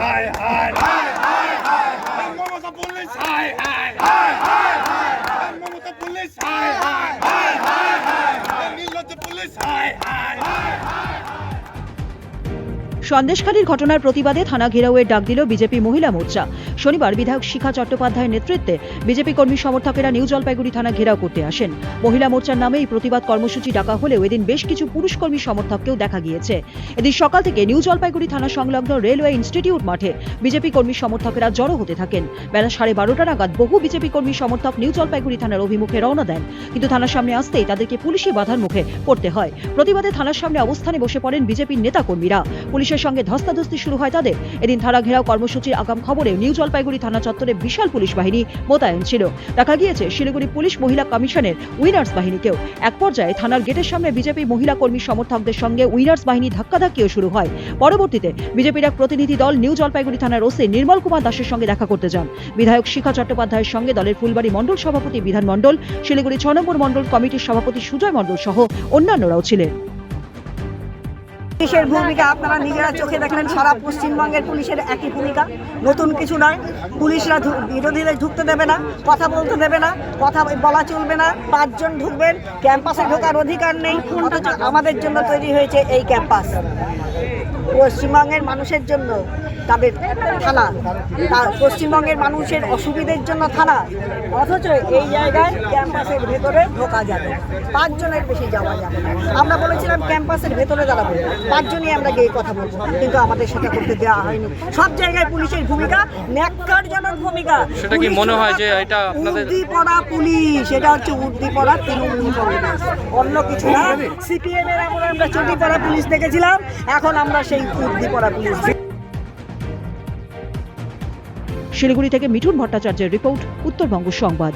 হায় হায় হায় মমতা পুলিশ হায় হায় হায় মমতা পুলিশ হায় হায় নীলজ্জ পুলিশ হায় হায় সন্দেশখালীর ঘটনার প্রতিবাদে থানা ঘেরাওয়ের ডাক দিল বিজেপি মহিলা মোর্চা। শনিবার বিধায়ক শিখা চট্টোপাধ্যায়ের নেতৃত্বে বিজেপি কর্মী সমর্থকেরা নিউ জলপাইগুড়ি থানা ঘেরাও করতে আসেন। মহিলা মোর্চার নামে এই প্রতিবাদ কর্মসূচি ডাকা হলেও এদিন বেশ কিছু পুরুষ কর্মী সমর্থককেও দেখা গিয়েছে। এদিন সকাল থেকে নিউ জলপাইগুড়ি থানা সংলগ্ন রেলওয়ে ইনস্টিটিউট মাঠে বিজেপি কর্মী সমর্থকেরা জড়ো হতে থাকেন। বেলা সাড়ে বারোটা নাগাদ বহু বিজেপি কর্মী সমর্থক নিউ জলপাইগুড়ি থানার অভিমুখে রওনা দেন। কিন্তু থানার সামনে আসতেই তাদেরকে পুলিশি বাধার মুখে পড়তে হয়। প্রতিবাদে থানার সামনে অবস্থানে বসে পড়েন বিজেপির নেতা কর্মীরা পুলিশের সঙ্গে ধস্তাধস্তি শুরু হয় তাদের। এদিন থানা ঘেরাও কর্মসূচির আগাম খবরে নিউ জলপাইগুড়ি থানা চত্বরে বিশাল পুলিশ বাহিনী মোতায়েন ছিল। দেখা গিয়েছে, শিলিগুড়ি পুলিশ মহিলা কমিশনের উইনার্স বাহিনীকেও। এক পর্যায়ে থানার গেটের সামনে বিজেপি মহিলা কর্মী সমর্থকদের সঙ্গে উইনার্স বাহিনী ধাক্কাধাক্কিও শুরু হয়। পরবর্তীতে বিজেপির এক প্রতিনিধি দল নিউ জলপাইগুড়ি থানার ওসি নির্মল কুমার দাসের সঙ্গে দেখা করতে যান। বিধায়ক শিখা চট্টোপাধ্যায়ের সঙ্গে দলের ফুলবাড়ি মণ্ডল সভাপতি বিধান মণ্ডল, শিলিগুড়ি ছ নম্বর মণ্ডল কমিটির সভাপতি সুজয় মণ্ডল সহ অন্যান্যরাও ছিলেন। পুলিশের ভূমিকা আপনারা নিজেরা চোখে দেখলেন, সারা পশ্চিমবঙ্গের পুলিশের একই ভূমিকা। নতুন কিছু নয়, পুলিশরা বিরোধীদের ঢুকতে দেবে না, কথা বলতে দেবে না, কথা বলা চলবে না, পাঁচজন ঢুকবেন, ক্যাম্পাসে ঢোকার অধিকার নেই, অথচ আমাদের জন্য তৈরি হয়েছে এই ক্যাম্পাস। পশ্চিমবঙ্গের মানুষের জন্য তাদের থানা তার পশ্চিমবঙ্গের মানুষের অসুবিধের জন্য থানা অথচ এই জায়গায় ক্যাম্পাসের ভেতরে ঢোকা যাবে পাঁচজনের বেশি যাওয়া যাবে আমরা বলেছিলাম ক্যাম্পাসের ভেতরে দাঁড়াবো পাঁচজনই আমরা গিয়ে কথা বলব কিন্তু আমাদের সেটা করতে দেওয়া হয়নি। সব জায়গায় পুলিশের ভূমিকা ন্যাক্কারজনক ভূমিকা। সেটা কি মনে হয় যে এটা আপনাদের- উর্দি পুলিশ এটা হচ্ছে উর্দি পড়া তৃণমূল কংগ্রেস। অন্য কিছু না। সিপিএম এর আমরা চটি পড়া পুলিশ দেখেছিলাম এখন আমরা সেই উর্দি উদ্দীপনা শিলিগুড়ি থেকে মিঠুন ভট্টাচার্যের রিপোর্ট উত্তরবঙ্গ সংবাদ।